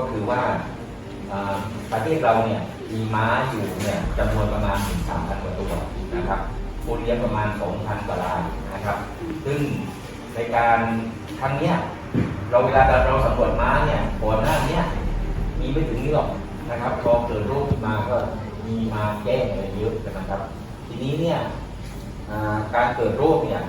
ก็คือว่าประเทศเราเนี่ยมีม้าอยู่เนี่ยจำนวนประมาณถึง3,000กว่าตัวนะครับคนเลี้ยงประมาณ2,000กว่ารายนะครับ ซึ่งในการครั้งเนี้ยเราเวลาเราสำรวจม้าเนี่ยก่อนหน้าเนี้ยมีไม่ถึงนี้หรอกนะครับพอเกิดโรคขึ้นมาก็มีมาแจ้งอะไรเยอะนะครับ ทีนี้เนี่ยการเกิดโรคเนี่ย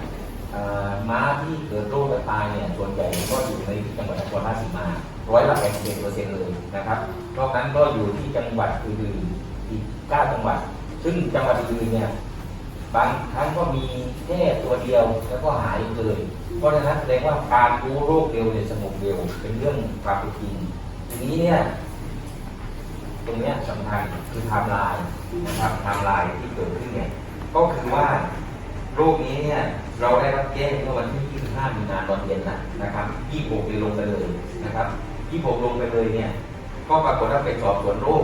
ม้าที่เกิดโรคและตายเนี่ยส่วนใหญ่ก็อยู่ในจังหวัดนครราชสีมาร้อยละแปดสิบเอ็ดเปอร์เซ็นต์เลยนะครับ นอกนั้นก็อยู่ที่จังหวัดอื่นๆอีกเก้าจังหวัด ซึ่งจังหวัดอื่นเนี่ยบางครั้งก็มีแค่ตัวเดียวแล้วก็หายเลย เพราะฉะนั้นแสดงว่าการรู้โรคเร็วเนี่ยสงบเร็วเป็นเรื่องความเป็นจริงทีนี้เนี่ยตรงนี้สำคัญคือไทม์ไลน์นะครับไทม์ไลน์ที่เกิดขึ้นเนี่ยก็คือว่าโรคนี้เนี่ยเราได้รับแจ้งเมื่อวันที่ 25 มีนาตอนเย็นนะนะครับ 26เลยลงไปเลยนะครับ 26ลงไปเลยเนี่ย ก็ปรากฏว่าไปสอบสวนโรค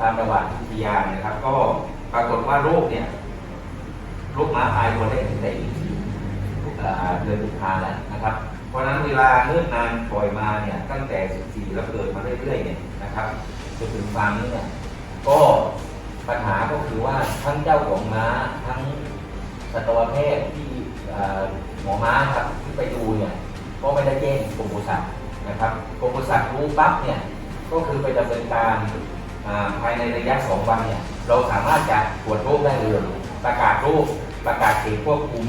ตามประวัติวิทยานะครับ ก็ปรากฏว่าโรคเนี่ยลูกหมาหายตัวได้ตั้งแต่อ่าเดือนกุมภาแล้วนะครับ เพราะนั้นเวลาเนิ่นนานปล่อยมาเนี่ยตั้งแต่ 14 แล้วเกิดมาเรื่อยๆเนี่ยนะครับจนถึงฟาร์มนี้เนี่ยก็ปัญหาก็คือว่าทั้งเจ้าของม้าทั้งสัตวแพทย์ที่หมอม้าครับที่ไปดูเนี่ยก็ไม่ได้แจ้งกรมปศุสัตว์ นะครับกรมปศุสัตว์รู้ปั๊บเนี่ยก็คือไปดำเนินการภายในระยะ 2 วันเนี่ยเราสามารถจะตรวจโรคได้เลยประกาศโรคประกาศเขตควบคุม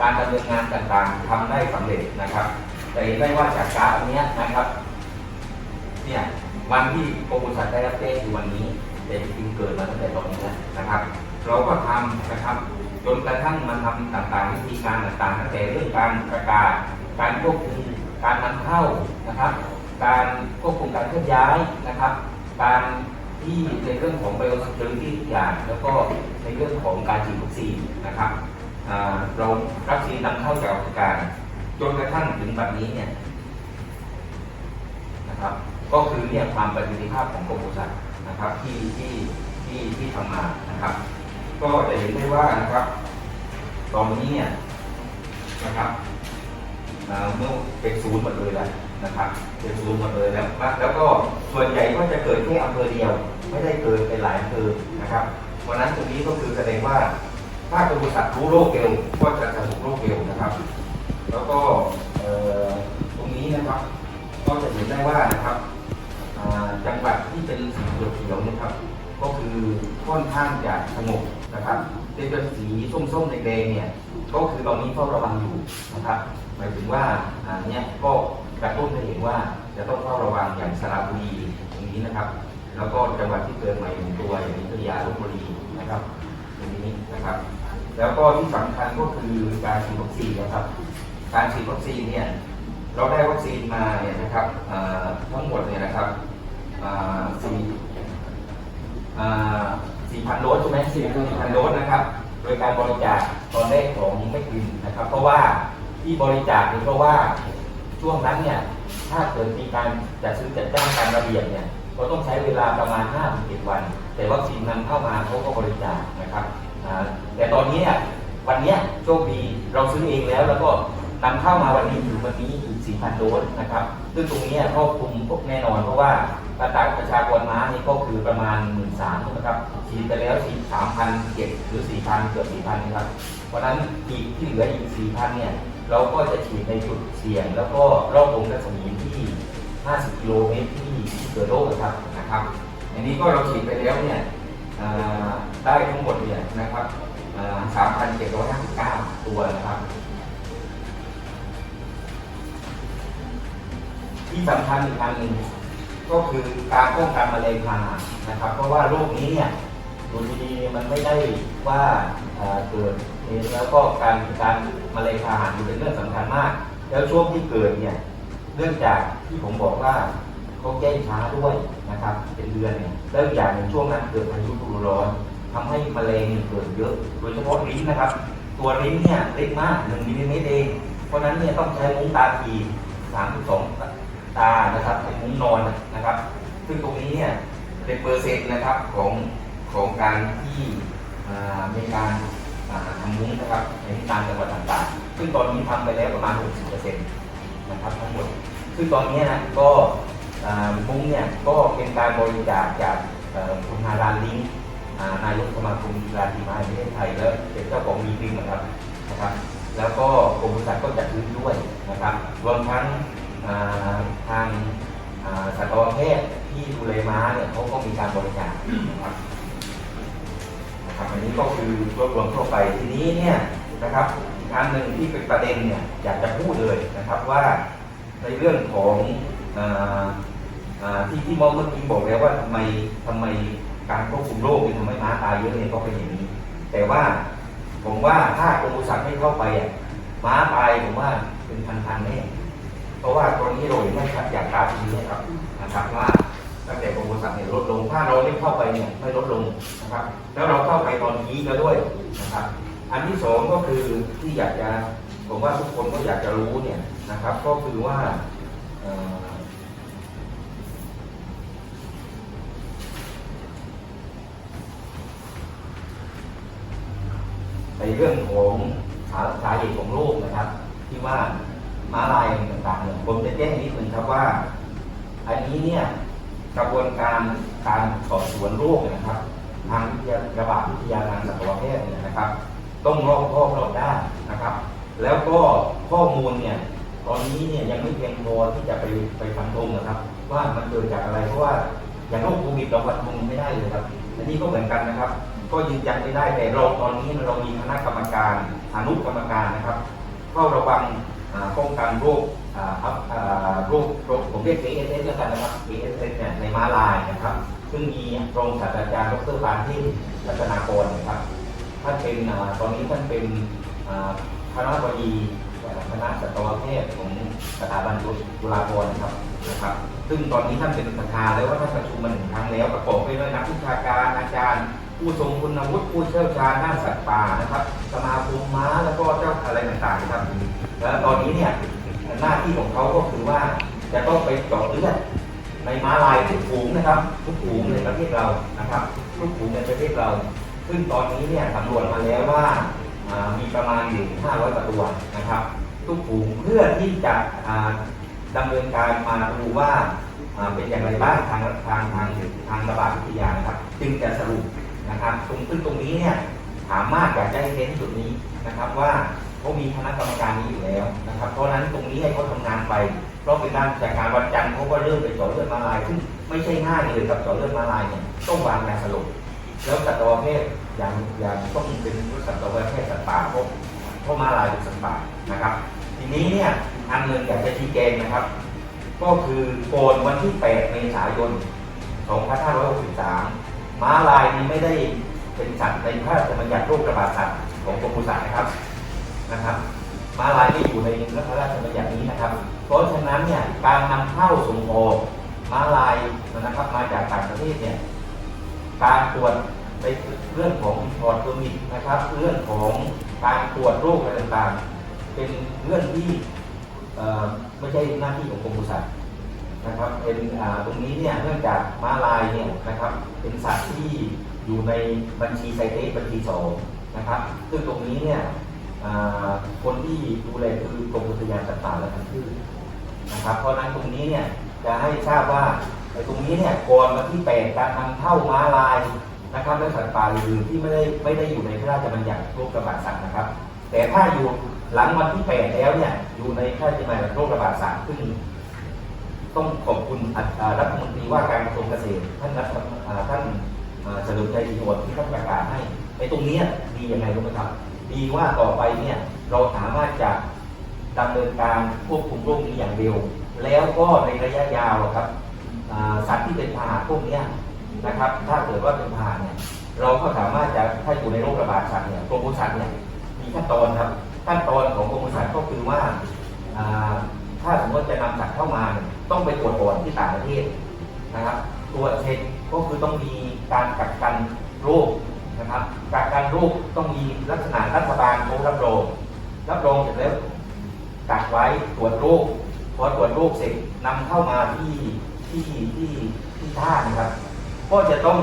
การดำเนินงานต่างๆทำได้สำเร็จนะครับแต่เห็นได้ว่าจากกราฟอันเนี้ยนะครับเนี่ยวันที่กรมปศุสัตว์ได้รับแจ้งคือวันนี้แต่จริงๆเกิดมาตั้งแต่ตอนนี้แล้วนะครับ เราก็ทำนะครับจนกระทั่งมันทำต่างๆวิธีการต่างๆตั้งแต่เรื่องการประกาศการควบคุม การนำเข้านะครับ การควบคุมการเคลื่อนย้ายนะครับ การที่ในเรื่องของไบโอสเ u อร์ที่ทุกอย่าง แล้วก็ในเรื่องของการฉีดวัคซีนนะครับอ่าเราวัคซีนนำเข้าจากอเมริกาจนกระทั่งถึงแบัดนี้เนี่ยนะครับ ก็คือเนี่ยความประสิทธิภาพของกรมปศุสัตว์นะครับที่ที่ที่ที่ทำมานะครับ ก็จะเห็นได้ว่านะครับ ตอนนี้เนี่ยนะครับ เอ่อเมื่อเป็นศูนย์หมดเลยแล้วนะครับเป็นศูนย์หมดเลยแล้วแล้วก็ส่วนใหญ่ก็จะเกิดแค่อำเภอเดียว ไม่ได้เกิดเป็นหลายอำเภอนะครับเพราะฉะนั้นตรงนี้ก็คือแสดงว่า ถ้ากรมปศุสัตว์รู้โรคเร็วก็จะสรุปโรคเร็วนะครับ แล้วก็ตรงนี้นะครับ ก็จะเห็นได้ว่านะครับจังหวัดที่เป็นสีเขียวนะครับ ก็คือค่อนข้างจะสงบนะครับเป็นสีส้มๆแดงๆเนี่ยก็คือตอนนี้เฝ้าระวังอยู่นะครับ หมายถึงว่าอ่าเนี่ยก็กระตุ้นให้เห็นว่าจะต้องเฝ้าระวังอย่างสระบุรีตรงนี้นะครับ แล้วก็จังหวัดที่เกิดใหม่หนึ่งตัวอย่างนี้พัยาลบบุรีนะครับตรงนี้นะครับ แล้วก็ที่สำคัญก็คือการฉีดวัคซีนนะครับ การฉีดวัคซีนเนี่ยเราได้วัคซีนมาเนี่ยนะครับทั้งหมดเนี่ยนะครับสี่สี่พันโดสใช่ไหมสี่พันโดสนะครับ โดยการบริจาคตอนแรกของไม่กินนะครับ เพราะว่า ที่บริจาคเนี่ยเพราะว่าช่วงนั้นเนี่ยถ้าเกิดมีการจัดซื้อจัดจ้างการระเบียบเนี่ยก็ต้องใช้เวลาประมาณ5 7วัน แต่วัคซีนนำเข้ามาเขาก็บริจาคนะครับแต่ตอนนี้เนี่ยวันนี้โชคดีเราซื้อเองแล้วแล้วก็นำเข้ามาวันนี้อยู่วันนี้อยู่4,000โดสนะครับ ซึ่งตรงนี้ครอบคลุมพวกแน่นอนเพราะว่าประชาประชากรม้านี่ก็คือประมาณ 1 3ื่นนะครับฉีดไปแล้วฉีด3,000เจ็ดหรือ4,000เกือบ4,000นะครับ เพราะฉะนั้นอีกที่เหลืออีก4,000เนี่ย เราก็จะฉีดในจุดเสี่ยง แล้วก็รอบวงรัศมีที่ 50 กิโลเมตรที่ที่เกิดโรคนะครับนะครับ อันนี้ก็เราฉีดไปแล้วเนี่ยได้ทั้งหมดเนี่ยนะครับ3,759 ตัวนะครับที่สำคัญอีกอันหนึ่งก็คือการป้องกันมะเร็งพาหะนะครับ เพราะว่าโรคนี้เนี่ย อยู่ดีๆมันไม่ได้ว่าเกิดเองแล้วก็การการมะเร็งพาหะเป็นเรื่องสำคัญมาก แล้วช่วงที่เกิดเนี่ยเนื่องจากที่ผมบอกว่าเขาแจ้งช้าด้วยนะครับ เป็นเดือนเนี่ยแล้วอีกอย่างหนึ่งช่วงนั้นเกิดพายุฤดูร้อนทำให้มะเร็งเกิดเยอะ โดยเฉพาะลิ้นนะครับ ตัวลิ้นเนี่ยเล็กมากหนึ่งมิลลิเมตรเอง เพราะนั้นเนี่ยต้องใช้มุ้งตาทีสามสองตานะครับเป็นมุ้งนอนนะครับ ซึ่งตรงนี้เนี่ยเป็นเปอร์เซ็นต์นะครับของ ของการที่มีการทำมุ้งนะครับในตามจังหวัดต่างๆ ซึ่งตอนนี้ทำไปแล้วประมาณ 60%นะครับทั้งหมด ซึ่งตอนนี้นะก็มุ้งเนี่ยก็เป็นการบริจาคจากคุณฮารานลิงนายกสมาคมกีฬาทีมไม้แห่งประเทศไทยแล้วเป็นเจ้าของมีพิมนะครับนะครับ แล้วก็กรมปศุสัตว์ก็จัดซื้อด้วยนะครับ รวมทั้งทางสัตวแพทย์ที่ดูแลม้าเนี่ยเขาก็มีการบริจาคนะครับ นะครับอันนี้ก็คือรวบรวมทั่วไปทีนี้เนี่ยนะครับอีกอันหนึ่งที่เป็นประเด็นเนี่ยอยากจะพูดเลยนะครับว่าในเรื่องของออที่ที่มองเมื่อกี้บอกแล้วว่าทำไมทำไมการควบคุมโรคเนี่ยทำให้ม้าตายเยอะเนี่ยก็เป็นอย่างนี้ แต่ว่าผมว่าถ้ากรมปศุสัตว์ไม่เข้าไปอะม้าตายผมว่าเป็นพันๆแน่เพราะว่าตอนนี้เราเห็นได้ชัดจากกราฟนี้นะครับนะครับว่า ตั้งแต่กรมปศุสัตว์เนี่ยลดลง ถ้าเราไม่เข้าไปเนี่ยไม่ลดลงนะครับ แล้วเราเข้าไปตอนนี้แล้วด้วยนะครับ อันที่สองก็คือที่อยากจะผมว่าทุกคนก็อยากจะรู้เนี่ยนะครับ ก็คือว่าในเรื่องของสาสาเหตุของโรคนะครับ ที่ว่าม้าลายต่างๆเนี่ยผมจะแจ้งนิดนึงครับว่า อันนี้เนี่ย กระบวนการการสอบสวนโรคนะครับ ทางวิทยาระบาดวิทยาทางสัตวแพทย์เนี่ยนะครับ ต้องรอบครอบรอบด้านนะครับ แล้วก็ข้อมูลเนี่ยตอนนี้เนี่ยยังไม่เพียงพอที่จะไปไปฟันธงนะครับ ว่ามันเกิดจากอะไรเพราะว่าอย่างโรคโควิดเราฟันธงไม่ได้เลยครับอันนี้ก็เหมือนกันนะครับ ก็ยืนยันไม่ได้แต่เราตอนนี้เรามีคณะกรรมการอนุกรรมการนะครับเฝ้าระวังป้องกันโรค อัพรคโรคผมเรียก KSS แล้วกันนะครับ KSS เนี่ยในม้าลายนะครับ ซึ่งมีรองศาสตราจารย์ดรปานที่รัตนากรนะครับท่านเป็นตอนนี้ท่านเป็นคณะบดีคณะสัตวแพทย์ของสถาบันจุฬาภรณ์นะครับนะครับ ซึ่งตอนนี้ท่านเป็นประธานแล้วว่าท่านประชุมมาหนึ่งครั้งแล้วประกอบไปด้วยนักวิชาการอาจารย์ ผู้ทรงคุณวุฒิผู้เชี่ยวชาญด้านสัตว์ป่านะครับสมาคมม้าแล้วก็เจ้าอะไรต่างๆนะครับ แล้วตอนนี้เนี่ย หน้าที่ของเขาก็คือว่าจะต้องไปเจาะเลือดในม้าลายทุกฝูงนะครับ ทุกฝูงในประเทศเรานะครับ ทุกฝูงในประเทศเรา ซึ่งตอนนี้เนี่ยสำรวจมาแล้วว่ามีประมาณอยู่500กว่าตัวนะครับ ทุกฝูงเพื่อที่จะอ่าดำเนินการมาดูว่าเป็นอย่างไรบ้างทางทางทางทางระบาดวิทยานะครับจึงจะสรุปนะครับตรงซึ่งตรงนี้เนี่ยถามมากอยากจะให้เน้นจุดนี้นะครับว่า เขามีคณะกรรมการนี้อยู่แล้วนะครับ เพราะฉะนั้นตรงนี้ให้เขาทำงานไป เพราะเป็นการจากการวันจันทร์เขาก็เริ่มไปเจาะเลือดมาลายซึ่งไม่ใช่ง่ายเลยกับเจาะเลือดมาลายเนี่ยต้องวางยาสลบแล้วสัตวแพทย์อย่างอย่างต้องเป็นสัตวแพทย์สัตว์ป่าเพราะเพราะมาลายเป็นสัตว์ป่านะครับ ทีนี้เนี่ยอันหนึ่งอยากจะชี้แจงนะครับ ก็คือโกนวันที่ 8 เมษายน 2563ม้าลายนี้ไม่ได้เป็นสัตว์ในพระราชบัญญัติโรคระบาดสัตว์ของกรมปศุสัตว์นะครับ นะครับม้าลายไม่อยู่ในพระราชบัญญัตินี้นะครับ เพราะฉะนั้นเนี่ยการนำเข้าส่งออกม้าลายนะครับมาจากต่างประเทศเนี่ยการตรวจในเรื่องของพอร์ตเพอร์มิทนะครับ เรื่องของการตรวจโรคอะไรต่างๆ เป็นเรื่องที่ไม่ใช่หน้าที่ของกรมปศุสัตว์นะครับเป็นตรงนี้เนี่ยเนื่องจากม้าลายเนี่ยนะครับเป็นสัตว์ที่อยู่ในบัญชีไซเตสบัญชีสองนะครับซึ่งตรงนี้เนี่ย คนที่ดูแลคือกรมอุทยานสัตว์ป่าและพันธุ์พืชนะครับ เพราะนั้นตรงนี้เนี่ยจะให้ทราบว่าในตรงนี้เนี่ยก่อนวันที่แปดการนำเข้าม้าลายนะครับและสัตว์ป่าอื่นๆที่ไม่ได้ไม่ได้อยู่ในพระราชบัญญัติโรคระบาดสัตว์นะครับ แต่ถ้าอยู่หลังวันที่แปดแล้วเนี่ยอยู่ในพระราชบัญญัติโรคระบาดสัตว์ซึ่งต้องขอบคุณรัฐมนตรีว่าการกระทรวงเกษตรท่านรัฐท่านเฉลิมชัยศรีโอดที่ท่านประกาศให้ในตรงนี้ดียังไงรู้ไหมครับ ดีว่าต่อไปเนี่ยเราสามารถจะดำเนินการควบคุมโรคนี้อย่างเร็ว แล้วก็ในระยะยาวครับสัตว์ที่เป็นพาหะพวกเนี้ยนะครับ ถ้าเกิดว่าเป็นพาหะเนี่ยเราก็สามารถจะถ้าอยู่ในโรคระบาดสัตว์เนี่ยกรมปศุสัตว์เนี่ยมีขั้นตอนครับขั้นตอนของกรมปศุสัตว์ก็คือว่าถ้าสมมติจะนำสัตว์เข้ามาเนี่ยต้องไปตรวจก่อนที่ต่างประเทศนะครับตรวจเช็คก็คือต้องมีการกักกันโรค นะครับกักกันโรคต้องมีลักษณะรัฐบาลเขารับรองรับรองเสร็จแล้วกักไว้ตรวจโรคพอตรวจโรคเสร็จนำเข้ามาที่ที่ที่ที่ท่านะครับ ก็จะต้อง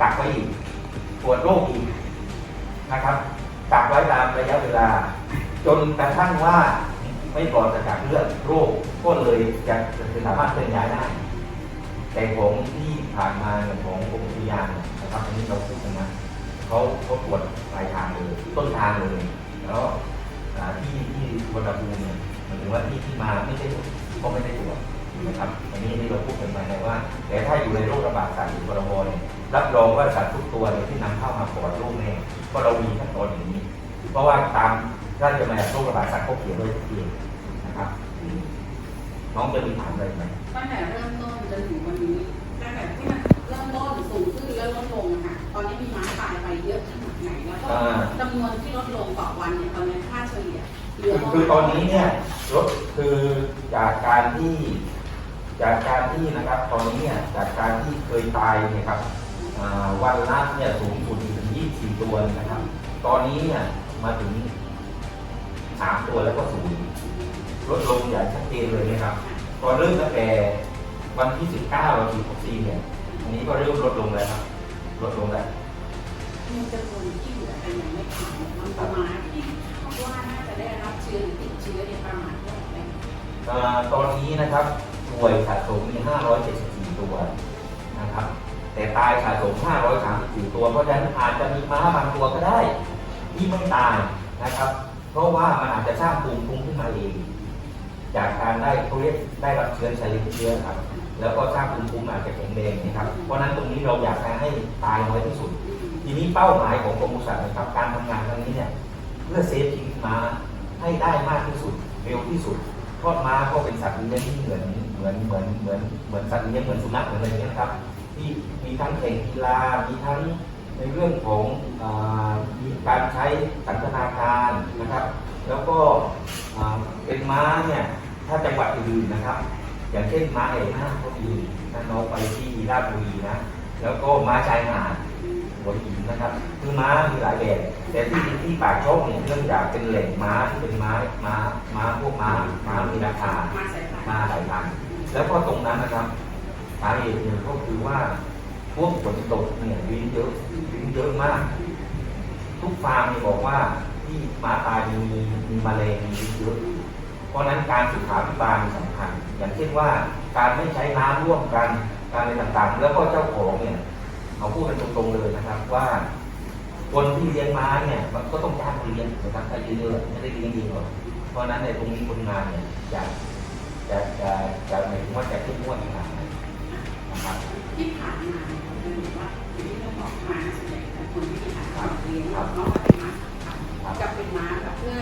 กักไว้อีกตรวจโรคอีกนะครับกักไว้ตามระยะเวลา จนกระทั่งว่าไม่ปลอดจากเลือดโรคก็เลยจะจะสามารถเคลื่อนย้ายได้แต่ของที่ผ่านมาของกรมอุทยานนะครับอันนี้เราพูดกันนะ เขาเขาตรวจปลายทางเลยต้นทางเลยแล้วที่ที่วัดภูมิเนี่ยหมายถึงว่าที่ที่มาไม่ใช่ก็ไม่ได้ตรวจนะครับอันนี้ที่เราพูดกันไปนะว่า แต่ถ้าอยู่ในโรคระบาดสัตว์หรือพรบเนี่ยรับรองว่าสัตว์ทุกตัวเนี่ยที่นำเข้ามาปลอดโรคแน่เพราะเรามีขั้นตอนอย่างนี้ เพราะว่าตามราชบัญญัติโรคระบาดสัตว์เขาเขียนไว้ทุกทีนะครับน้องจะมีถามอะไรไหมตั้งแต่เริ่มต้นจนถึงวันนี้ ต้นสูงขึ้นแล้วลดลงอะค่ะ ตอนนี้มีม้าตายไปเยอะขนาดไหนแล้วก็จำนวนที่ลดลงต่อวันเนี่ยตอนนี้ค่าเฉลี่ยเหลือประมาณคือตอนนี้เนี่ยรถคือจากการที่ จากการที่นะครับ ตอนนี้เนี่ยจากการที่เคยตายเนี่ยครับอ่าวันละเนี่ยสูงสุดถึง24ตัวนะครับ ตอนนี้เนี่ยมาถึง3ตัวแล้วก็ศูนย์ลดลงอย่างชัดเจนเลยนะครับตอนเริ่มตั้งแต่วันที่ 19เราฉีดวัคซีนเนี่ย อันนี้ก็เริ่มลดลงแล้วครับลดลงแล้วมีจำนวนที่เหลือแต่ยังไม่ผ่านมันประมาณที่คาดว่าน่าจะได้รับเชื้อหรือติดเชื้อในยประมาณเท่าไหร่อ่าตอนนี้นะครับป่วยสะสมมี 574 ตัวนะครับ แต่ตายสะสม 534 ตัว เพราะฉะนั้นอาจจะมีม้าบางตัวก็ได้ ที่ไม่ตายนะครับ เพราะว่ามันอาจจะสร้างภูมิคุ้มขึ้นมาเอง จากการได้เขาเรียกได้รับเชื้อชนิดเชื้อครับ แล้วก็สร้างภูมิคุ้มอาจจะแข็งแรงนะครับ เพราะนั้นตรงนี้เราอยากจะให้ตายน้อยที่สุด ทีนี้เป้าหมายของกรมปศุสัตว์นะครับ การทำงานครั้งนี้เนี่ยเพื่อเซฟชีวิตม้าให้ได้มากที่สุดเร็วที่สุดเพราะม้าก็เป็นสัตว์เลี้ยงที่เหมือนเหมือนเหมือนเหมือนเหมือนสัตว์เลี้ยงเหมือนสุนัขเหมือนอะไรอย่างเงี้ยครับที่มีทั้งแข่งกีฬามีทั้งในเรื่องของอามีการใช้สันทนาการนะครับ แล้วก็เป็นม้าเนี่ยถ้าจังหวัดอื่นๆนะครับ อย่างเช่นม้าไหลหน้าก็มีถ้าน้องไปที่ราชบุรีนะ แล้วก็ม้าชายหาดหัวหินนะครับ คือม้ามีหลายแบบแต่ที่ที่ปากช่องเนี่ยเนื่องจากเป็นแหล่งม้าที่เป็นม้าม้าม้าพวกม้าม้ามีราคามาสายพันธุ์มาหลายพันแล้วก็ตรงนั้นนะครับสาเหตุหนึ่งก็คือว่าพวกฝนตกเนี่ยวินเยอะวินเยอะมาก ทุกฟาร์มเนี่ยบอกว่าที่ม้าตายมีมีแมลงมีเยอะ ราะฉะนั้นการสุขาภิบาลสำคัญ อย่างเช่นว่าการไม่ใช้น้ำร่วมกันการอะไรต่างๆ แล้วก็เจ้าของเนี่ยเอาพูดกันตรงๆเลยนะครับว่า คนที่เลี้ยงม้าเนี่ยมันก็ต้องจ้างเลี้ยงนะครับถ้าเยอะๆไม่ได้เลี้ยงเองหรอกเพราะฉะนั้นในตรงนี้คนงานเนี่ยจะจะจะจะหมายถึงว่าจะเข้มงวดขนาดไหนนะครับที่ผ่านมาเนี่ยเราเห็นว่าที่เราบอกมาส่วนใหญ่เป็นคนที่มีฐานะเลี้ยงครับเนาะว่าเป็นม้าสายพันธุ์ครับกับเป็นม้าแบบเพื่อ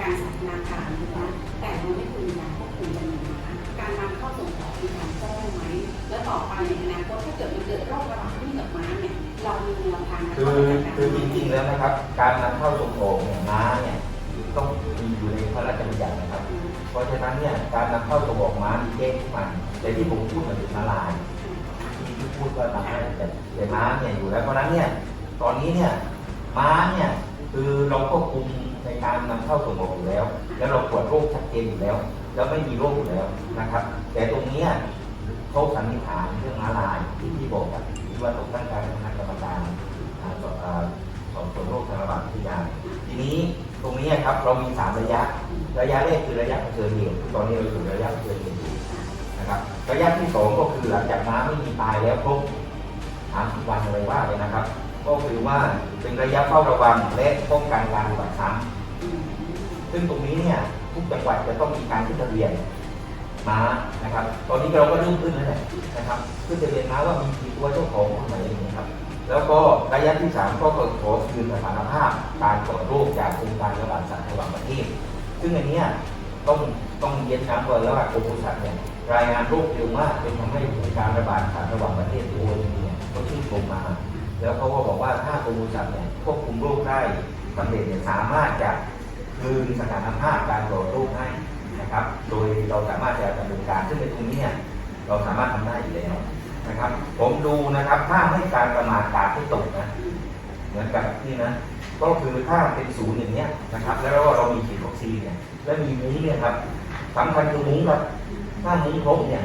การสันทนาการถูกไหม แต่เราไม่ควรมีการควบคุมจำนวนม้าการนำเข้าส่งออกมีการแจ้งไหม แล้วต่อไปในอนาคตถ้าเกิดมันเกิดโรคระบาดที่กับม้าเนี่ย เรามีแนวทางคือคือจริงๆแล้วนะครับ การนำเข้าส่งออกเนี่ยม้าเนี่ยต้องมีอยู่ในพระราชบัญญัตินะครับ เพราะฉะนั้นเนี่ยการนำเข้าส่งออกม้ามีแจ้งทุกมันแต่ที่ผมพูดมันถึงม้าลายที่พูดว่าม้าแต่แต่ม้าเนี่ยอยู่แล้วเพราะฉะนั้นเนี่ยตอนนี้เนี่ยม้าเนี่ยคือเราควบคุม การนำเข้าส่งออกอยู่แล้ว แล้วเราตรวจโรคชัดเจนอยู่แล้ว แล้วไม่มีโรคอยู่แล้วนะครับ แต่ตรงนี้เขาสันนิษฐานเรื่องมาลายที่ที่บอกกับที่ว่าต้องตั้งการคณะกรรมการสอบสวนโรคทางระบาดวิทยาทีนี้ตรงนี้ครับเรามีสามระยะ ระยะแรกคือระยะเผชิญเหตุตอนนี้เราอยู่ระยะเผชิญเหตุอยู่นะครับระยะที่สองก็คือหลังจากม้าไม่มีตายแล้วครบสามสิบวันอะไรว่าเลยนะครับ ก็คือว่าเป็นระยะเฝ้าระวังและป้องกันการอุบัติซ้ำ ซึ่งตรงนี้เนี่ยทุกจังหวัดจะต้องมีการขึ้นทะเบียนม้านะครับ ตอนนี้เราก็เริ่มขึ้นแล้วแหละนะครับขึ้นทะเบียนม้าว่ามีกี่ตัวเจ้าของคนไหนอย่างนี้ครับ แล้วก็ระยะที่สามก็ขอคืนสถานภาพการตรวจโรคจากองค์การระบาดสัตว์ระหว่างประเทศ ซึ่งอันนี้ต้องต้องเรียนย้ำก่อนแล้วว่ากรมปศุสัตว์เนี่ยรายงานโรคเร็วมากจนทำให้การระบาดสัตว์ระหว่างประเทศโดยเนี่ยก็ชื่นชมมา แล้วเขาก็บอกว่าถ้ากรมปศุสัตว์เนี่ยควบคุมโรคได้สำเร็จเนี่ยสามารถจะ คืนสถานภาพการตรวจโรคให้นะครับ โดยเราสามารถจะดำเนินการซึ่งในตรงนี้เนี่ยเราสามารถทำได้อยู่แล้วนะครับ ผมดูนะครับถ้าไม่การประมาทกาดที่ตกนะเหมือนกับนี่นะก็คือถ้าเป็นศูนย์อย่างเนี้ยนะครับ แล้วก็เรามีฉีดวัคซีนเนี่ยแล้วมีมุ้งเนี่ยครับสำคัญคือมุ้งครับถ้ามุ้งครบเนี่ย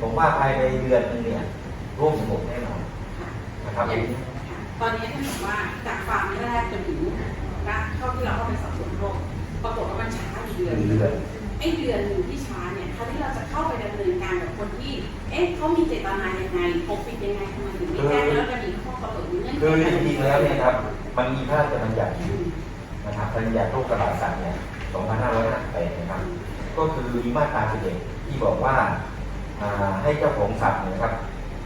ผมว่าภายในเดือนนึงเนี่ยโรคสงบแน่นอนนะครับตอนนี้ท่านบอกว่าจากฟาร์มแรกจนถึงนะเข้าที่เราเข้าไปสอบ ปรากฏว่ามันช้าอยู่เดือนเป็นเดือนไอ้เดือนหนึ่งที่ช้าเนี่ยคราวที่เราจะเข้าไปดำเนินการกับคนที่ เอ๊ะเขามีเจตนายังไงปกปิดยังไงทำไมถึงไม่แจ้งแล้วจะมีข้อกำหนดเงื่อนไขคือจริงๆแล้วเนี่ยครับมันมีพระราชบัญญัติอยู่นะครับพระราชบัญญัติโรคระบาดสัตว์เนี่ย2558นะครับ ก็คือมีมาตรา11ที่บอกว่าอ่าให้เจ้าของสัตว์เนยนะครับ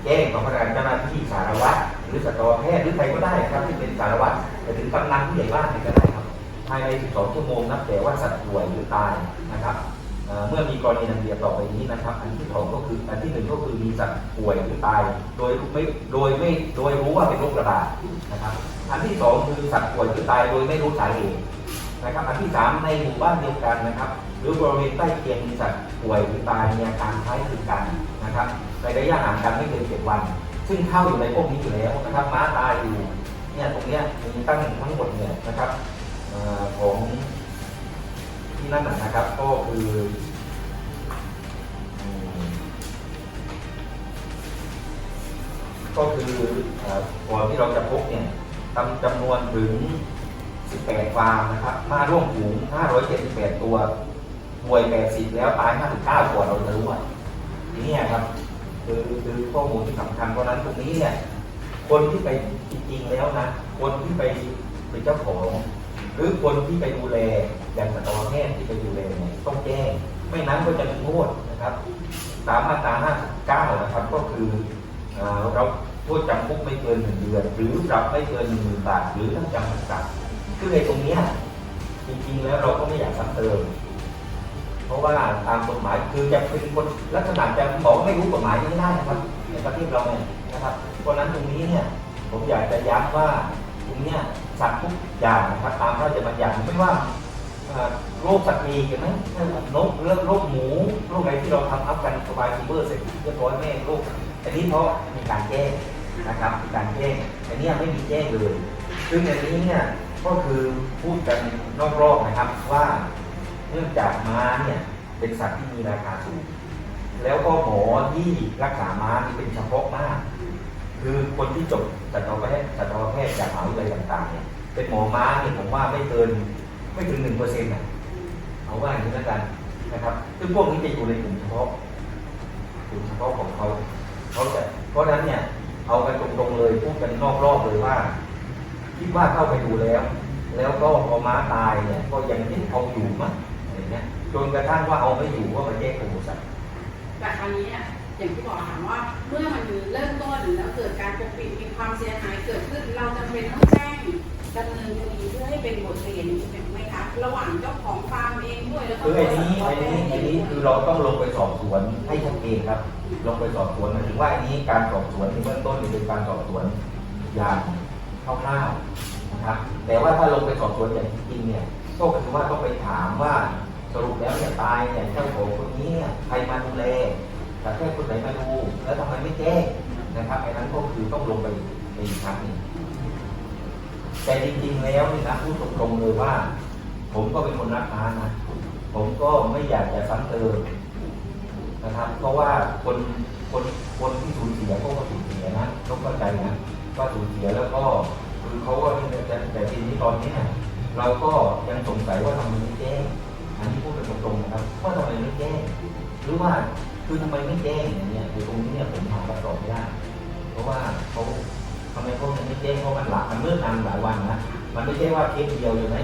แจ้งต่อพนักงานเจ้าหน้าที่สารวัตรหรือสัตวแพทย์หรือใครก็ได้ครับที่เป็นสารวัตรไปถึงกำนันผู้ใหญ่บ้านเนี่ยก็ได้ครับ ภายใน 12 ชั่วโมงนับแต่ว่าสัตว์ป่วยหรือตายนะครับเมื่อมีกรณีดังเดียวต่อไปนี้นะครับ อันที่สองก็คืออันที่หนึ่งก็คือมีสัตว์ป่วยหรือตาย โดยไม่โดยไม่โดยรู้ว่าเป็นโรคระบาดนะครับ อันที่สองคือสัตว์ป่วยหรือตายโดยไม่รู้สาเหตุนะครับ อันที่สามในหมู่บ้านเดียวกันนะครับ หรือบริเวณใกล้เคียงมีสัตว์ป่วยหรือตายมีอาการคล้ายคลึงกันนะครับในระยะห่างกันไม่เกินเจ็ดวัน ซึ่งเข้าอยู่ในพวกนี้อยู่แล้วนะครับ ม้าตายอยู่เนี่ยตรงเนี้ยมีตั้งทั้งหมดเนี่ยนะครับ ของที่นั่นนะครับ ก็คือก็คือเอ่อก่อนที่เราจะพบเนี่ยจำจำนวนถึง 18 ฟาร์มนะครับ มาร่วมฝูง 578 ตัวป่วย 80 แล้วตาย 59 ตัวเราจะรู้ว่าทีนี้ครับ คือคือข้อมูลที่สำคัญเพราะนั้นตรงนี้เนี่ย คนที่ไปจริงๆแล้วนะ คนที่ไปเป็นเจ้าของ หรือคนที่ไปดูแลอย่างสัตวแพทย์ที่ไปดูแลเนี่ยต้องแจ้งไม่นั้นก็จะมีโทษนะครับ ตามมาตรา59นะครับ ก็คือเราโทษจำคุกไม่เกินหนึ่งเดือน หรือปรับไม่เกินหนึ่งหมื่นบาทหรือทั้งจำทั้งปรับคือในตรงเนี้ยจริงๆแล้วเราก็ไม่อยากซ้ำเติม เพราะว่าตามกฎหมายคือจะเป็นคนลักษณะจะบอกไม่รู้กฎหมายไม่ได้นะครับในประเทศเราเนี่ยนะครับเพราะนั้นตรงนี้เนี่ยผมอยากจะย้ำว่า ตรงเนี้ยสัตว์ทุกอย่างนะครับตามพระราชบัญญัติไม่ว่าโรคสัตว์มีกันไหมนกเรื่องโรคหมูโรคอะไรที่เราทำอัพกันสบายฟีเบอร์เสร็จเรียบร้อยแม่โรคอันนี้เพราะมีการแจ้งนะครับมีการแจ้งอันนี้ไม่มีแจ้งเลย ซึ่งอันนี้เนี่ยก็คือพูดกันนอกรอบนะครับว่าเนื่องจากม้าเนี่ยเป็นสัตว์ที่มีราคาสูง แล้วก็หมอที่รักษาม้านี่เป็นเฉพาะมาก คือคนที่จบสัตวแพทย์สัตวแพทย์จากมหาวิทยาลัยต่างๆเนี่ยเป็นหมอม้าเนี่ยผมว่าไม่เกินไม่ถึงหนึ่งเปอร์เซ็นต์นะเอาว่าอย่างนี้แล้วกันนะครับซึ่งพวกนี้จะอยู่ในกลุ่มเฉพาะกลุ่มเฉพาะของเขาเขาจะเพราะฉะนั้นเนี่ยเอากันตรงๆเลยพูดกันนอกรอบเลยว่าคิดว่าเข้าไปดูแล้ว แล้วก็พอม้าตายเนี่ยก็ยังไม่เอาอยู่มั้งอะไรเงี้ยจนกระทั่งว่าเอาไม่อยู่ก็มาแยกกลุ่มสัตว์แต่คราวนี้เนี่ย อย่างที่บอกถามว่าเมื่อมันเริ่มต้นแล้วเกิดการปกปิดมีความเสียหายเกิดขึ้น เราจำเป็นต้องแจ้งดำเนินคดีเพื่อให้เป็นบทเรียนใช่ไหมคะระหว่างเจ้าของฟาร์มเองด้วยแล้วก็คือไอ้นี้ไอ้นี้ไอ้นี้คือเราต้องลงไปสอบสวนให้ชัดเจนครับ ลงไปสอบสวนหมายถึงว่าไอ้นี้การสอบสวนในเบื้องต้นนี่เป็นการสอบสวนอย่างคร่าวๆนะครับแต่ว่าถ้าลงไปสอบสวนอย่างจริงเนี่ยก็คือว่าต้องไปถามว่าสรุปแล้วเนี่ยตายเนี่ยเจ้าของคนนี้เนี่ยใครมาดูแล แต่แค่คนไหนมาดูแล้วทำไมไม่แจ้งนะครับไอ้นั้นก็คือต้องลงไปในอีกครั้งหนึ่งแต่จริงๆแล้วนี่นะพูดตรงๆเลยว่า ผมก็เป็นคนรักม้านะผมก็ไม่อยากจะซ้ำเติมนะครับเพราะว่าคนคนคนที่สูญเสียก็ก็สูญเสียนะต้องเข้าใจนะว่าสูญเสียแล้วก็คือเขาก็แต่แต่ทีนี้ตอนนี้เนี่ยเราก็ยังสงสัยว่าทำไมไม่แจ้งอันนี้พูดกันตรงๆนะครับว่าทำไมไม่แจ้งหรือว่า คือทำไมไม่แจ้งอย่างเงี้ยคือตรงนี้เนี่ยผมหาคำตอบไม่ได้ เพราะว่าเขาทำไมเขายังไม่แจ้งเพราะมันหลักมันเมื่อนานหลายวันนะมันไม่ใช่ว่าเคสเดียวอยู่ไหม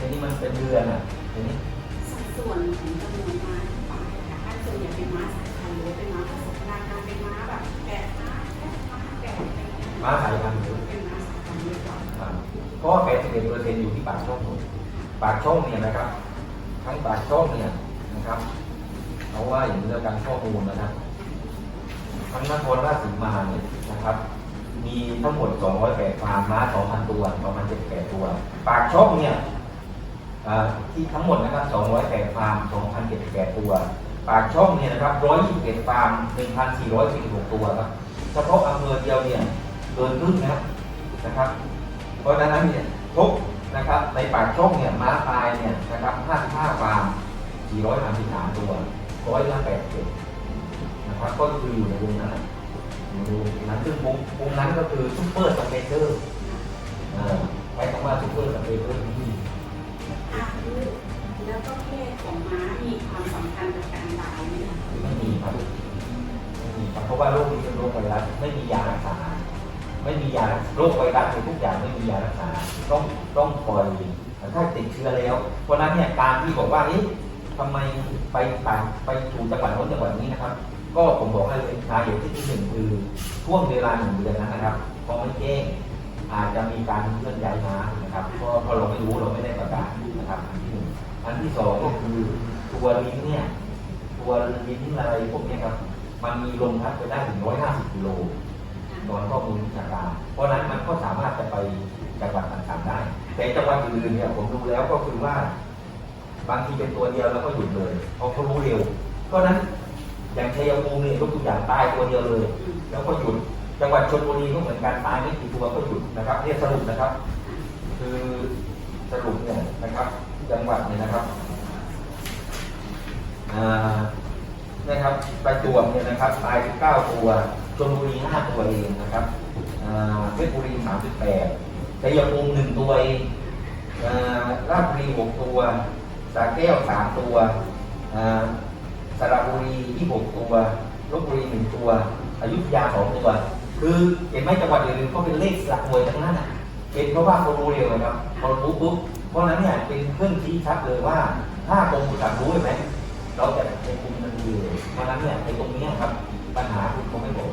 อันนี้มันเป็นเดือนอะอันนี้สัดส่วนของจำนวนม้าที่ตายนะคะส่วนใหญ่เป็นม้าสายพันธุ์หรือเป็นม้าผสมพันธุ์การเป็นม้าแบบแกะม้าแกะม้าแกะอะไรอย่างเงี้ยม้าสายพันธุ์อยู่เป็นม้าสายพันธุ์เดียกันครับเพราะว่า81เปอร์เซ็นต์อยู่ที่ปากช่องหมดปากช่องเนี่ยนะครับ ทั้งปากช่องเนี่ยนะครับ เอาว่าอย่างนี้แล้วกันข้อมูลนะครับทั้งนครราชสีมาเนี่ยนะครับ มีทั้งหมด 208ฟาร์มม้า 2,000 ตัวประมาณ78ตัว ปากช่องเนี่ยอ่าที่ทั้งหมดนะครับ 208ฟาร์ม 2,078 ตัว ปากช่องเนี่ยนะครับ 121ฟาร์ม 1,446 ตัวครับ เฉพาะอำเภอเดียวเนี่ยเกินครึ่งนะครับนะครับ เพราะฉะนั้นเนี่ยพบนะครับในปากช่องเนี่ยม้าตายเนี่ยนะครับ 55ฟาร์ม 433 ตัว ร้อยละ87นะครับก็คืออยู่ในวงนั้นนะอยู่ในวงนั้นซึ่งวงวงนั้นก็คือซุปเปอร์สเปเดอร์เอ่อใช้คำว่าซุปเปอร์สเปเดอร์ที่อายุแล้วก็เพศของม้ามีความสำคัญกับการตายไหมคะไม่มีครับไม่มีครับไม่มียารักษา ไม่มียาโรคไวรัสหรือทุกอย่างไม่มียารักษาต้องต้องปล่อยถ้าติดเชื้อแล้วเพราะฉะนั้นเนี่ยการที่บอกว่าเอ๊ะ ทำไมไปต่างไปถูจังหวัดโน้นจังหวัดนี้นะครับ ก็ผมบอกให้เลยสาเหตุที่ที่หนึ่งคือช่วงเวลาหนึ่งเดือนนั้นนะครับพอไม่แจ้งอาจจะมีการเคลื่อนย้ายม้านะครับเพราะเพราะเราไม่รู้เราไม่ได้ประกาศนะครับอันที่หนึ่งอันที่สองก็คือตัวลิ้นเนี่ยตัวลิ้นอะไรพวกนี้ครับมันมีลมพัดไปได้ถึงร้อยห้าสิบกิโลนอนข้อมูลวิชาการเพราะนั้นมันก็สามารถจะไปจังหวัดต่างๆได้ แต่จังหวัดอื่นๆเนี่ยผมดูแล้วก็คือว่า บางทีเป็นตัวเดียวแล้วก็หยุดเลยเพราะเขารู้เร็ว เพราะนั้นอย่างชัยภูมิเนี่ยยกตัวอย่างตายตัวเดียวเลย แล้วก็หยุดจังหวัดชลบุรีก็เหมือนกันตายไม่กี่ตัวก็หยุดนะครับเนี่ยสรุปนะครับ คือสรุปเนี่ยนะครับ จังหวัดเนี่ยนะครับนะครับประจวบเนี่ยนะครับตาย 19 ตัวชลบุรี 5 ตัวเองนะครับเพชรบุรี 38ชัยภูมิ 1 ตัวเองอ่าราชบุรี 6 ตัว สระแก้ว3ตัวอ่าสระบุรี26ตัวลบบุรี1ตัวอยุธยา2ตัว คือเห็นไหมจังหวัดอื่นๆก็เป็นเลขหลักหน่วยทั้งนั้นอะเป็นเพราะว่าเขารู้เร็วนะครับพอรู้ปุ๊บเพราะนั้นเนี่ยเป็นเครื่องชี้ชัดเลยว่า ถ้ากรมอุตสาหรู้เห็นไหมเราจะไปคุมทันทีเลยเพราะนั้นเนี่ยในตรงนี้ครับปัญหาคุณคงไม่บอก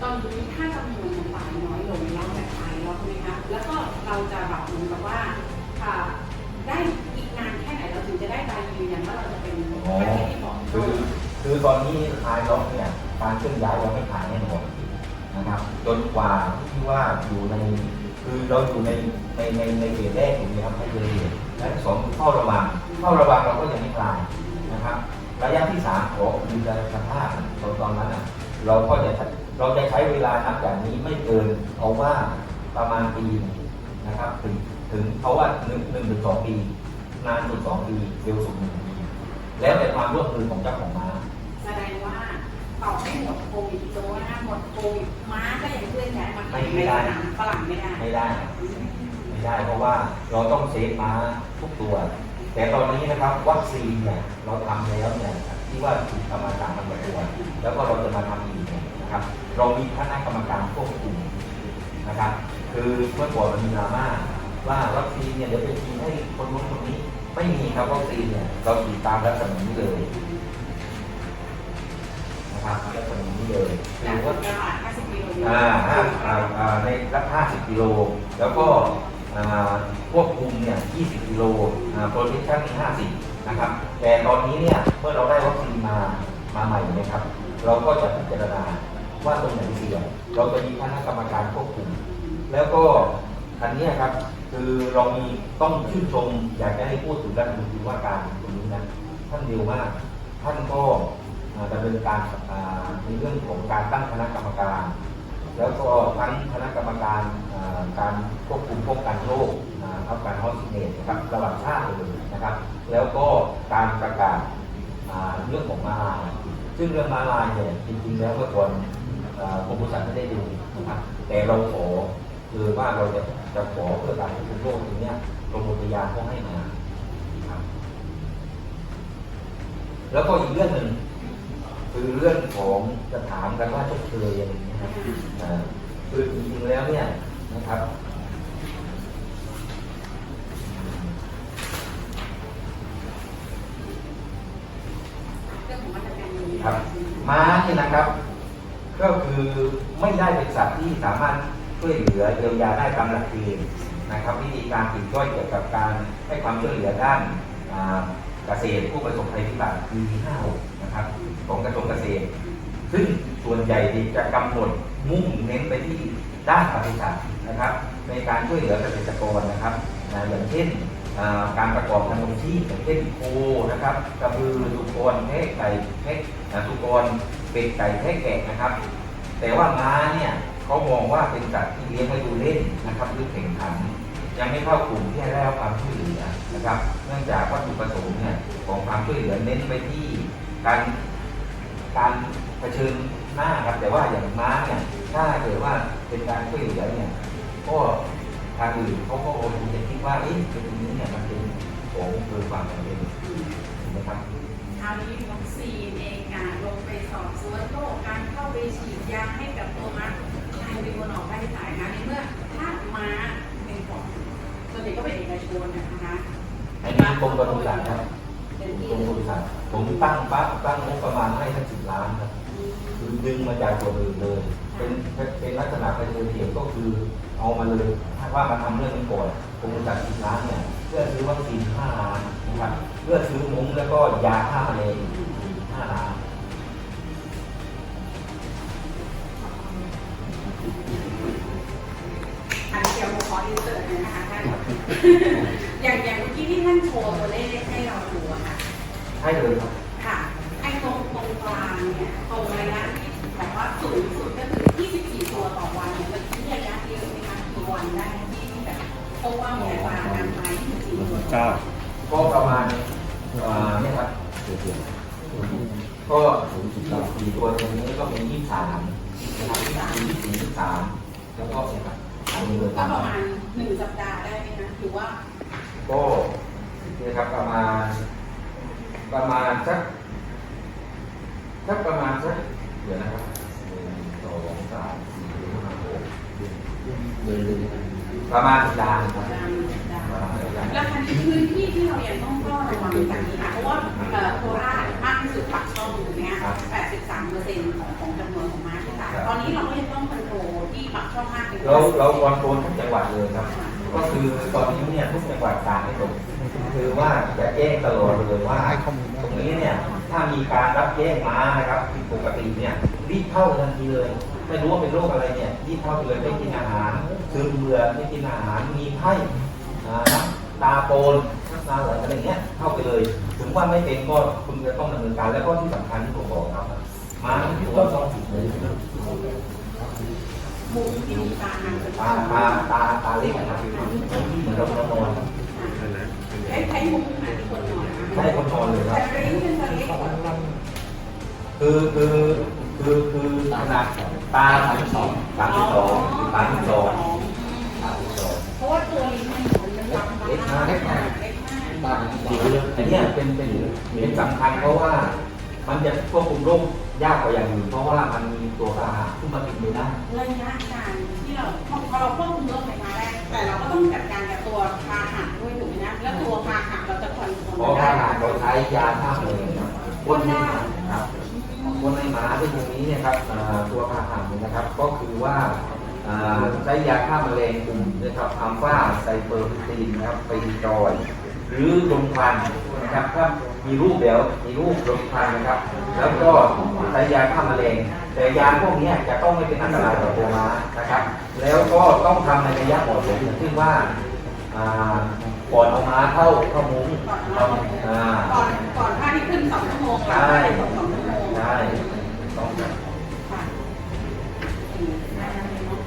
ตอนนี้ถ้าจำนวนมันตายน้อยลงแล้วแบบตายแล้วใช่ไหมคะแล้วก็เราจะแบบเหมือนกับว่าอ่าได้ งจะได้ใบยืนยันว่าเราจะเป็นประเทศที่ปลอดโรคือคคือตอนนี้คลายล็อกเนี่ยการเคลื่อนย้ายเราไม่ขายแน่นอนนะครับ จนกว่าที่ว่าอยู่ในคือเราอยู่ในในในในเฟสแรกอยู่นะครับให้เลยและสองคือเฝ้าระวังเฝ้าระวังเราก็ยังไม่คลายนะครับระยะที่สามขอดูแลสภาพตอนตอนนั้นอะเราก็จะเราจะใช้เวลานับจากนี้ไม่เกินเอาว่าประมาณปีนะครับถึงถึงเพราะว่าหนึ่งหนึ่งถึงสองปี นานสุดสองปีเร็วสุดหนึ่งปีแล้วแต่ความร่วมมือของเจ้าของม้าแสดงว่าต่อให้หมดโควิดโซนะคะหมดโควิดม้าก็ยังเคลื่อนย้ายมาไม่ในได้สนามฝรั่งไม่ได้ไม่ได้ไม่ได้เพราะว่าเราต้องเซฟม้าทุกตัว แต่ตอนนี้นะครับวัคซีนเนี่ยเราทำแล้วเนี่ยที่ว่าถูกทำมาสามพันกว่าตัวแล้วก็เราจะมาทำอีกเนี่ยนะครับ เรามีคณะกรรมการควบคุมนะครับ คือเมื่อก่อนมันมีดราม่าว่าวัคซีนเนี่ยเดี๋ยวไปฉีดให้คนนู้นคนนี้ ไม่มีครับวัคซีนเนี่ยเราฉีดตามรัศมีนี้เลยนะครับรัศมีนี้เลยคืจากอว่าตลาด50กิโลเมตรอ่าห้าอ่าอ่าในรัก50กิโล แล้วก็อ่าควบคุมเนี่ย20กิโลอ่าโปรเทคชั่น50 นะครับ แต่ตอนนี้เนี่ยเมื่อเราได้วัคซีนมามาใหม่นะครับ เราก็จะพิจารณาว่าตรงไหนเสี่ยง เราจะมีคณะกรรมการควบคุม แล้วก็อันเนี้ยครับ คือเรามีต้องชื่นชมอยากจะให้พูดถึงรัฐมนตรีว่าการตรงนี้นะท่านเร็วมากท่านก็อ่าดำเนินการในเรื่องของการตั้งคณะกรรมการ แล้วก็ทั้งคณะกรรมการการควบคุมป้องกันโรคอัฟการฮอสเนตนะครับระหว่างชาติเลยนะครับ แล้วก็การประกาศเรื่องของมาลายซึ่งเรื่องมาลายเนี่ยจริงๆแล้วเมื่อก่อนอ่ากรมปศุสัตว์ไม่ได้ดูนะครับแต่เราขอคือว่าเราจะ จะขอเพื่อการควบคุมโรคตรงเนี้ยกรมอุทยานเขาให้มาครับ แล้วก็อีกเรื่องหนึ่งคือเรื่องของจะถามกันว่าชดเชยอะไรอย่างเงี้ยครับคือจริงๆแล้วเนี่ยนะครับครับม้าเนี่ยนะครับ ก็คือไม่ได้เป็นสัตว์ที่สามารถ ช่วยเหลือเยียวยาได้ตามหลักเกณฑ์นะครับวิธีการติดย่อยเกี่ยวกับการให้ความช่วยเหลือด้านเกษตรผู้ประสบภัยพิบัติปี56นะครับของกระทรวงเกษตร ซึ่งส่วนใหญ่จะกำหนดมุ่งเน้นไปที่ด้านปศุสัตว์นะครับ ในการช่วยเหลือเกษตรกรนะครับอย่างเช่นการประกอบการลงชีพอย่างเช่นโคนะครับกระบือสุกรแพะไก่แพะสุกรเป็ดไก่แพะแกะนะครับ แต่ว่าม้าเนี่ย เขามองว่าเป็นสัตว์ที่เลี้ยงไว้ดูเล่นนะครับหรือแข่งขัน ยังไม่เข้ากลุ่มที่ได้รับความช่วยเหลือนะครับ เนื่องจากวัตถุประสงค์เนี่ยของความช่วยเหลือเน้นไปที่การการเผชิญหน้าครับแต่ว่าอย่างม้าเนี่ยถ้าเกิดว่าเป็นการช่วยเหลือเนี่ยก็ทางอื่นเขาก็คงจะคิดว่าเอ๊ะตรงนี้เนี่ยมันเป็นของเกินความจำเป็นถูกไหมครับคราวนี้วัคซีนเองอะลงไปสอบสวนโรคการเข้าไปฉีดยาให้กับตัวม้า กลายเป็นคนออกค่าใช้จ่ายนะในเมื่อถ้าม้าเป็นของส่วนใหญ่ก็เป็นเอกชนนะคะอันนี้กรมปศุสัตว์ครับเป็นที่กรมปศุสัตว์ผมตั้งปั๊บตั้งงบประมาณให้ทั้งสิบล้านครับคือดึงมาจากส่วนอื่นเลย เป็นเป็นลักษณะเป็นเทียมก็คือเอามาเลยถ้าว่ามาทำเรื่องนี้ก่อนกรมปศุสัตว์สิบล้านเนี่ยเพื่อซื้อวัคซีนห้าล้านนะครับเพื่อซื้อมุ้งแล้วก็ยาฆ่าแมลง อย่างอย่างเมื่อกี้ที่ท่านโชว์ตัวเลขให้เราดูอะค่ะให้เลยครับ ค่ะ ไอ้ตรงตรงกลางเนี่ยตรงระยะที่แบบว่าสูงสุดก็คือ 24 ตัวต่อวันเนี่ยมันทิ้งระยะเยอะไหมคะกี่วันได้ที่ที่แบบเพราะว่ามีอัตราการตาย24ตัวเก้าก็ประมาณอ่าเนี่ยครับก็สี่ตัวตรงนี้ก็เป็นยี่สิบสามนะครับยี่สิบสี่ยี่สิบสามแล้วก็เนี่ยครับ อันนี้ก็ประมาณหนึ่งสัปดาห์ได้ไหมคะหรือว่าก็นี่ครับประมาณ ประมาณสักสักประมาณสักเดี๋ยวนะครับหนึ่งสองสามสี่ห้าหกเดือนหนึ่งประมาณสัปดาห์หนึ่งครับประมาณสัปดาห์แล้วคันนี้พื้นที่ที่เรายังต้องเฝ้าระวังจากนี้ค่ะเพราะว่าโคราชมากที่สุดปักช่องถูกไหมคะ83เปอร์เซ็นต์ของของจำนวนของม้าที่ตายตอนนี้เราก็ยังต้อง ปักช่องมาเป็นเราเราคอนโทรลทุกจังหวัดเลยครับ ก็คือตอนนี้เนี่ยทุกจังหวัดต่างไม่ตกคือว่าจะแจ้งตลอดเลยว่าตรงนี้เนี่ยถ้ามีการรับแจ้งมานะครับผิดปกติเนี่ยรีบเข้าทันทีเลยไม่รู้ว่าเป็นโรคอะไรเนี่ยรีบเข้าเลยไม่กินอาหารซึมเบื่อไม่กินอาหารมีไข้ตาโปนตาไหลอะไรเงี้ยเข้าไปเลย ถึงว่าไม่เป็นก็คุณจะต้องดำเนินการแล้วก็ที่สำคัญที่ผมบอกครับมาที่ตัวต้องผิดเลย มุมที่มีตาหนังเป็นตาตาตาตาเล็กนะครับเหมือนเรานอนใช้ใช้มุมไหนคนนอนใช่คนนอนเลยครับแต่ริ้วเป็นตัวเล็กคือคือคือคือขนาดตาสามสิบสองสามสิบสองสามสิบสองสามสิบสองเพราะว่าตัวลิ้นมันมันรับมาเล็กมากเล็กมากตาจิ๋วเลยอันนี้เป็นเป็นเป็นสำคัญเพราะว่ามันจะควบคุมโรคยากกว่าอย่างอื่นเพราะว่ามันมีตัวพาหะที่มา อเราควบคุมโรคไปมาได้แต่เราก็ต้องจัดการกับตัวพาหะด้วยถูกไหมนะแล้วตัวพาหะเราจะคอนโทรลเพราะได้พาหะเราใช้ยาฆ่าแมลงครับคนในหมาครับคนในหมาที่ตรงนี้เนี่ยครับอ่าตัวพาหะเนี่ยนะครับ ก็คือว่าอ่าใช้ยาฆ่าแมลงกลุ่มนะครับอัลฟาไซเปอร์พิตีนนะครับไปจอย หรือลมควันนะครับถ้า มีรูปเดี๋ยวมีรูปลมควันนะครับ แล้วก็ใช้ยาฆ่าแมลงแต่ยาพวกเนี้ยจะต้องไม่เป็นอันตรายต่อตัวม้านะครับ แล้วก็ต้องทำในระยะเหมาะสมอย่างเช่นว่าอ่าก่อนเอาม้าเข้าเข้ามุ้งก่อนเอาอ่าก่อนก่อนท่าที่ขึ้นสองชั่วโมงใช่สองชั่วโมงใช่ต้องค่ะอืมได้แล้วเนาะ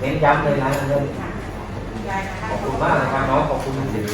เน้นย้ำเลยนะเรื่องค่ะได้ค่ะขอบคุณมากเลยครับน้องขอบคุณจริง